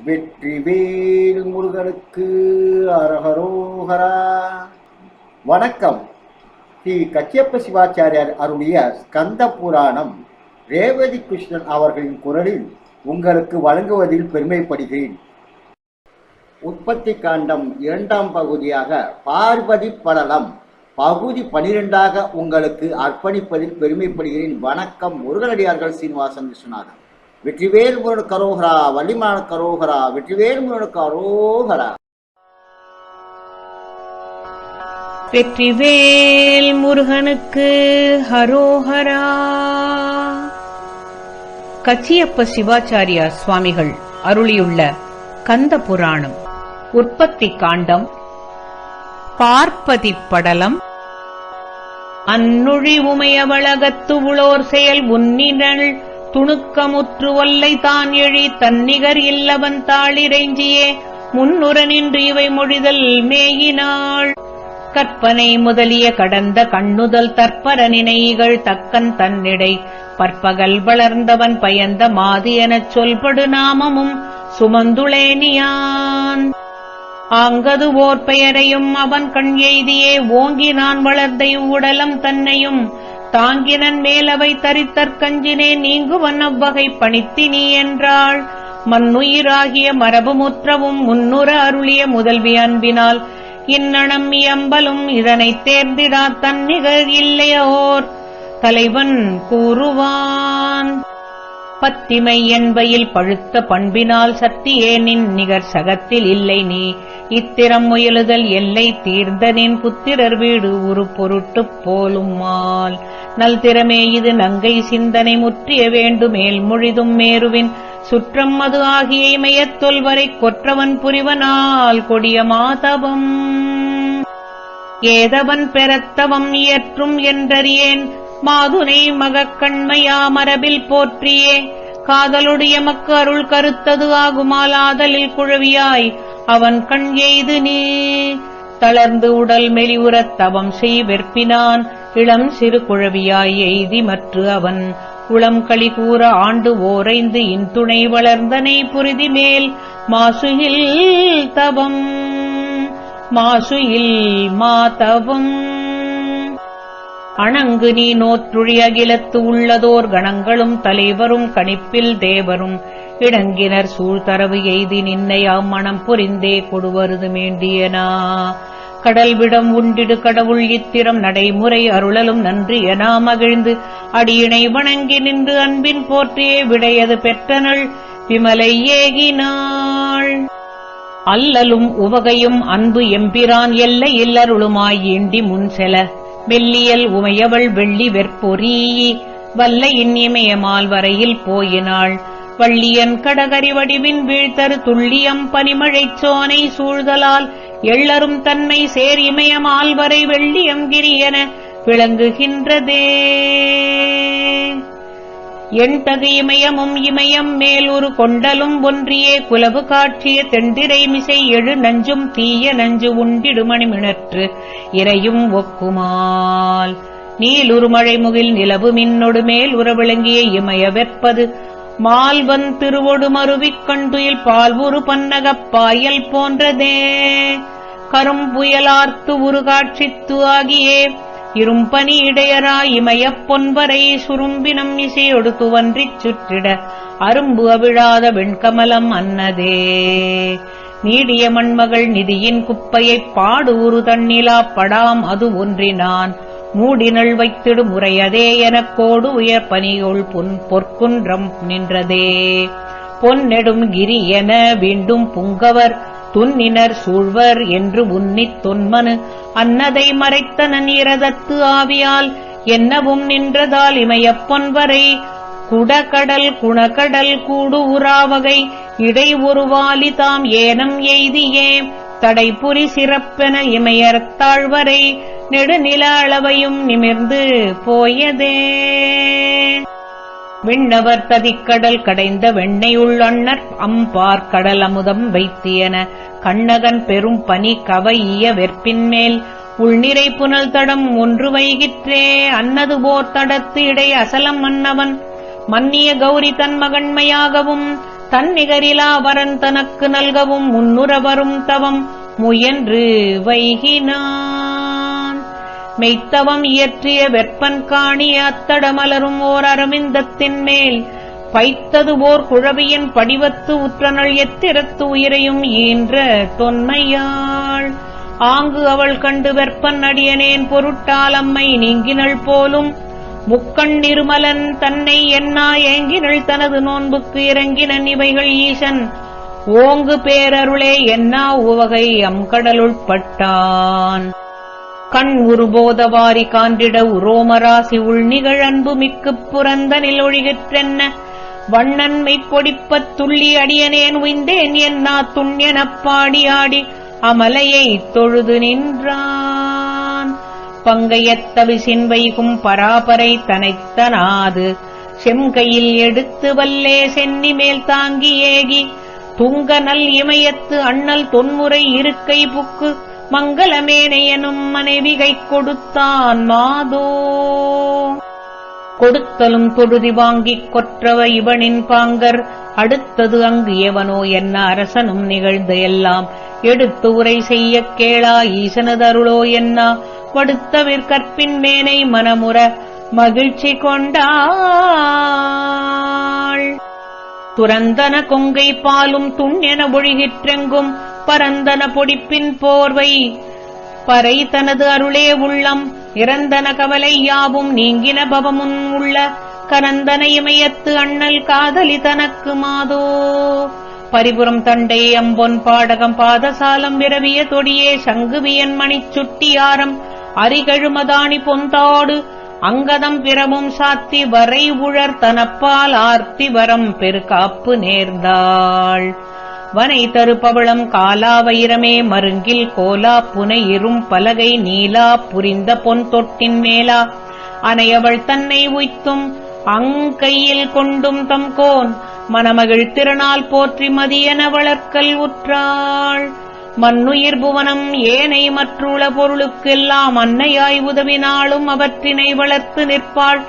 வெற்றிவேல் முருகனுக்கு அரஹரோஹரா. வணக்கம். ஸ்ரீ கச்சியப்ப சிவாச்சாரியார் அருளிய ஸ்கந்த புராணம் ரேவதி கிருஷ்ணன் அவர்களின் குரலில் உங்களுக்கு வழங்குவதில் பெருமைப்படுகிறேன். உற்பத்தி காண்டம் இரண்டாம் பகுதியாக பார்வதி படலம் பகுதி பனிரெண்டாக உங்களுக்கு அர்ப்பணிப்பதில் பெருமைப்படுகிறேன். வணக்கம். முருகனடியார்கள் சீனிவாசன் விஸ்வநாதன். வெற்றிவேல் முருகனுக்கு கரோகரா வள்ளிமான கரோகரா வெற்றிவேல் முருகனுக்கு கரோகரா. வெற்றிவேல் முருகனுக்கு ஹரோஹரா. கச்சியப்ப சிவாச்சாரியா சுவாமிகள் அருளியுள்ள கந்த புராணம் உற்பத்தி காண்டம் பார்ப்பதி படலம் அந்நுழி உமையவளகத்து உளோர் செயல் உன்னினள் துணுக்கமுற்று ஒல்லை தான் எழி தன்னிகர் இல்லவன் தாளிரைஞ்சியே முன்னுர நின்று இவை மொழிதல் மேயினாள். கற்பனை முதலிய கடந்த கண்ணுதல் தற்பர நினைகள் தக்கன் தன்னிடை பற்பகல் வளர்ந்தவன் பயந்த மாதி எனச் சொல்படு நாமமும் சுமந்துளேனியான். ஆங்கது ஓர் பெயரையும் அவன் கண் எய்தியே ஓங்கி நான் வளர்ந்த இவ்வுடலம் தன்னையும் தாங்கினன் மேலவை தரித்தற்கஞ்சினே நீங்குவன் அவ்வகை பணித்தினி என்றாள். மண்ணுயிராகிய மரபுமுற்றவும் முன்னுற அருளிய முதல்வி அன்பினால் இன்னணம் இயம்பலும் இதனைத் தேர்ந்திடா தன்னிகர் இல்லையோர். தலைவன் கூறுவான். பத்திமை என்பையில் பழுத்த பண்பினால் சத்தியேனின் நிகர் சகத்தில் இல்லை நீ. இத்திரம் முயலுதல் எல்லை தீர்ந்தனின் புத்திரர் வீடு உரு பொருட்டுப் போலுமால் நல்திறமே இது நங்கை சிந்தனை முற்றிய வேண்டுமேல் மொழிதும் மேருவின். சுற்றம் மது ஆகிய இமயத் தொல்வரை கொற்றவன் புரிவனால் கொடிய மாதவம். ஏதவன் பெறத்தவம் இயற்றும் என்றறியேன். மாதுனை மகக்கண்மையா மரபில் போற்றியே. காதலுடைய மக்கு அருள் கருத்தது ஆகுமால் ஆதலில் குழவியாய். அவன் கண் எய்து நீ. தளர்ந்து உடல் மெலிவுறத் தவம் செய் வெற்பினான். இளம் சிறு குழவியாய் எய்தி மற்று அவன். உளம் களி கூற ஆண்டு ஓரைந்து இன்துணை வளர்ந்தனை புரிதி மேல். மாசுகில் தவம். மாசுயில் மாதவம். அணங்கு நீ நோற்றுழி அகிலத்து உள்ளதோர் கணங்களும் தலைவரும் கணிப்பில் தேவரும். இடங்கினர் சூழ்தரவு எய்தி நின்னையாம் மனம் புரிந்தே கொடுவருது மேண்டியனா. கடல்விடம் உண்டிடு கடவுள் இத்திரம் நடைமுறை அருளலும் நன்றி எனா மகிழ்ந்து. அடியினை வணங்கி நின்று அன்பின் போற்றியே விடையது பெற்றனள் விமலை ஏகினாள். அல்லலும் உவகையும் அன்பு எம்பிரான் எல்லை இல்லருளுமாய் ஈண்டி முன் செல வெள்ளியல் உமையவள் வெள்ளி வெற்பொறி. வல்ல இன்னிமயமால் வரையில் போயினாள். வள்ளியன் கடகரி வடிவின் வீழ்த்தரு துள்ளியம் பனிமழைச் சோனை சூழ்தலால் எள்ளரும் தன்மை சேர் இமயமால் வரை வெள்ளியம் கிரியென விளங்குகின்றதே. எண்தகு இமயமும் இமயம் மேலொரு கொண்டலும் ஒன்றியே குலவு காட்சிய தெண்டிரை மிசை எழு நஞ்சும் தீய நஞ்சு உண்டிடுமணி மிணற்று இறையும் ஒக்குமால். நீலுரு மழைமுகில் நிலவு மின்னொடு மேல் உறவிளங்கிய இமய வெற்பது மால்வன் திருவொடு மருவிக் கண்டுயில் பால்வுரு பன்னகப் பாயல் போன்றதே. கரும்புயலார்த்து உருகாட்சித்து ஆகியே இரும்பனி இடையரா இமயப் பொன்வரை சுரும்பினம் இசையொடு துவன்றிச் சுற்றிட. அரும்பு அவிழாத வெண்கமலம் அன்னதே. நீடிய மண்மகள் நிதியின் குப்பையைப் பாடு உரு தண்ணிலா படாம் அது ஒன்றினான். மூடினள் வைத்திடு முறையதே எனக் கோடு உயர் பனியுள் பொன் பொற்குன்றம் நின்றதே. பொன்னெடும் கிரி என வீண்டும் புங்கவர் துன்னினர் சூழ்வர் என்று உன்னித் தொன்மனு. அன்னதை மறைத்தனன் இரதத்து ஆவியால் என்னவும் நின்றதால் இமையப்பொன்வரை குடகடல் குணகடல் கூடு உறாவகை இடை ஒருவாலி தாம் ஏனம் எய்தியே. தடைபுரி சிறப்பென இமையர்த்தாழ்வரை நெடுநில அளவையும் நிமிர்ந்து போயதே. விண்ணவர் ததிக்கடல் கடைந்த வெண்ணையுள் அண்ணற் அம்பார் கடல் அமுதம் வைத்தியன. கண்ணகன் பெரும் பனி கவைய வெற்பின்மேல் உள்நிறை புனல் தடம் ஒன்று வைகிற்றே. அன்னது போர் தடத்து இடை அசலம் மன்னவன். மன்னிய கௌரி தன் மகன்மையாகவும் தன்னிகரிலா வரன் தனக்கு நல்கவும் முன்னுறவரும் தவம். முயன்று வைகினான். மெய்த்தவம் இயற்றிய வெப்பன் காணிய அத்தடமலரும் ஓர் அரவிந்தத்தின் மேல். பைத்தது ஓர் குழவியின் படிவத்து உற்றனள் எத்திரத்து உயிரையும் ஈன்ற தொன்மையாள். ஆங்கு அவள் கண்டு வெப்பன் அடியனேன் பொருட்டால் அம்மை நீங்கினள் போலும். முக்கண் நிருமலன் தன்னை என்னா ஏங்கினள் தனது நோன்புக்கு இறங்கினன் இவைகள் ஈசன். ஓங்கு பேரருளே என்னா உவகை அம் கடலுட்பட்டான் கண் உருபோதவாரி காண்டிட உரோமராசி உள்நிகழ் அன்பு மிக்குப் புறந்தனில் ஒழிகிற்றென்ன வண்ணன்மை பொடிப்பத் துள்ளி அடியனேன் உய்ந்தேன் என்னா துண்ணியனப் பாடியாடி ஆடி அமலையை தொழுது நின்றான். பங்கையத்தவிசின் வைகும் பராபரை தனைத்தனாது. செம்கையில் எடுத்து வல்லே சென்னி மேல் தாங்கி ஏகி. துங்க நல் இமயத்து அண்ணல் தொன்முறை இருக்கை புக்கு மங்களமேனையனும் மனைவிகை கொடுத்தான் மாதோ. கொடுத்தலும் தொழுதி வாங்கிக் கொற்றவ இவனின் பாங்கர். அடுத்தது அங்கு எவனோ என்ன அரசனும் நிகழ்ந்த எல்லாம் எடுத்து உரை செய்யக் கேளா ஈசனதருளோ என்ன. வடுத்தவிற் கற்பின் மேனை மனமுற மகிழ்ச்சி கொண்டாள். துறந்தன கொங்கை பாலும் துண்ணென ஒழுகிற்றெங்கும். பரந்தன பொடிப்பின் போர்வை. பறை தனது அருளே உள்ளம். இறந்தன கவலை யாவும் நீங்கின பவமுன் உள்ள கரந்தன இமயத்து அண்ணல் காதலி தனக்கு மாதோ. பரிபுறம் தண்டை அம்பொன் பாடகம் பாதசாலம் விரவிய தொடியே சங்குவியன் மணிச் சுட்டியாரம் அரிகழுமதானி பொந்தாடு. அங்கதம் பிறவும் சாத்தி வரை உழர் தனப்பால் ஆர்த்தி வரம் பெருகாப்பு நேர்ந்தாள். வனை தரு காலா வைரமே மருங்கில் கோலா புனை இரும் பலகை நீலா புரிந்த பொன் தொட்டின் மேலா. அனையவள் தன்னை உய்த்தும் அங்கையில் கொண்டும் தம் கோன். மனமகிழ் திறனால் போற்றி மதியன வளர்க்கல் உற்றாள். மண்ணுயிர் புவனம் ஏனை மற்றுள பொருளுக்கெல்லாம் அன்னையாய் உதவினாலும் அவற்றினை வளர்த்து நிற்பாள்.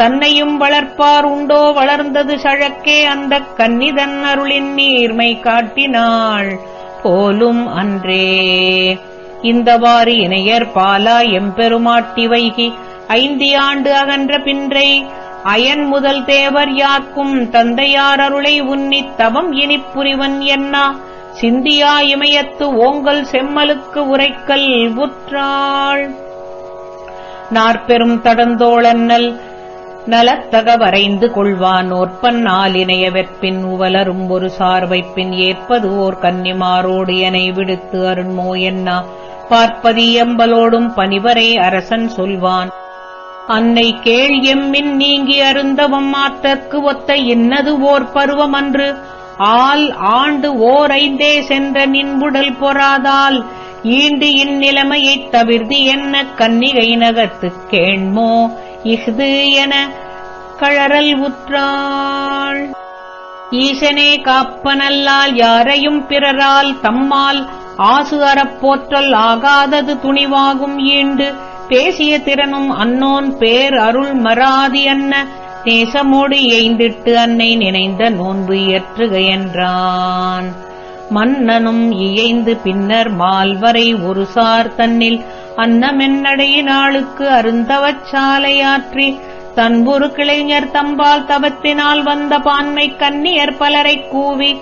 தன்னையும் வளர்ப்பார் உண்டோ வளர்ந்தது சழக்கே அந்தக் கன்னிதன் அருளின் நீர்மை காட்டினாள். போலும் அன்றே. இந்தவாறு இணையர் பாலா எம்பெருமாட்டி வைகி ஐந்தி ஆண்டு அகன்ற பின்றை அயன் முதல் தேவர் யார்க்கும் தந்தையார் அருளை உன்னித் தவம் இனிப்புரிவன் என்னா? சிந்தியா இமயத்து ஓங்கல் செம்மலுக்கு உரைக்கல் உற்றாள். நாற்பெரும் தடந்தோளன்னல் நலத்தக வரைந்து கொள்வான் ஓற்பன் நாளினைய வெற்பின் உவலரும் ஒரு சார்வைப்பின் ஏற்பது ஓர் கன்னிமாரோடு எனை விடுத்து அருண்மோ என்னா? பார்ப்பதியம்பலோடும் பனிவரை அரசன் சொல்வான். அன்னை கேள் எம்மின் நீங்கி அருந்தவம் மாற்றற்கு ஒத்த இன்னது ஓர் பருவமன்று. ஆல் ஆண்டு ஓர் ஐந்தே சென்ற நின்புடல் பொறாதால் ஈண்டு இந்நிலைமையைத் தவிர்த்து என்ன கன்னிகை நகத்துக் கேண்மோ? இஃது என கழறல் உற்றாள். ஈசனே காப்பனல்லால் யாரையும் பிறரால் தம்மால் ஆசு அறப்போற்றல் ஆகாதது துணிவாகும் ஈண்டு. பேசிய திறனும் அன்னோன் பேர் அருள் மராதி அன்ன நேசமோடு எய்ந்திட்டு அன்னை நினைந்த நோன்பு இயற்றுக என்றான். மன்னனும் இயைந்து பின்னர் மால்வரை ஒரு சார் தன்னில். அன்னமென்னடை நாளுக்கு அருந்தவச் சாலையாற்றி. தன்புரு கிளைஞர் தம்பால் தவத்தினால் வந்த பான்மை கன்னியர் பலரைக் கூவி.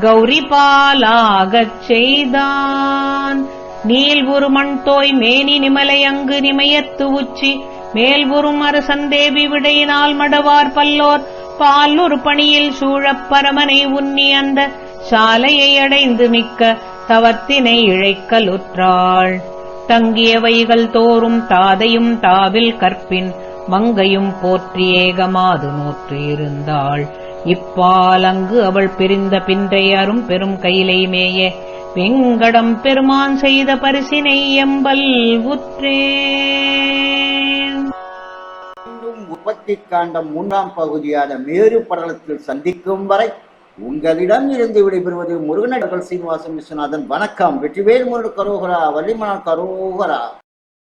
கௌரி பாலாகச் செய்தான். நீல் மண் தோய் மேனி நிமலை அங்கு நிமையத்து உச்சி. மேல்வுறும் அரசந்தேவி விடையினால் மடவார் பல்லோர். பாலுரு பணியில் சூழப் பரமனை உன்னி அந்த சாலையை அடைந்து மிக்க தவத்தினை இழைக்கலுற்றாள். தங்கியவைகள் தோறும் தாதையும் தாவில் கற்பின் மங்கையும் போற்றி ஏகமாது நோற்று இருந்தாள் இப்பால் அங்கு அவள் பிரிந்த பின்றை அரும் பெரும் கையிலை மேய வெங்கடம் பெருமான் செய்த பரிசினை எம்பல் உற்றேன். உற்பத்தி காண்டம் மூன்றாம் பகுதியான மேறு படலத்தில் சந்திக்கும் வரை உங்களிடம் இருந்து விடைபெறுவது முருகனடர்கள் சீனிவாசன் விஸ்வநாதன். வணக்கம். வெற்றிவேல் முருகன் கரோகரா வள்ளிமணன் கரோகரா.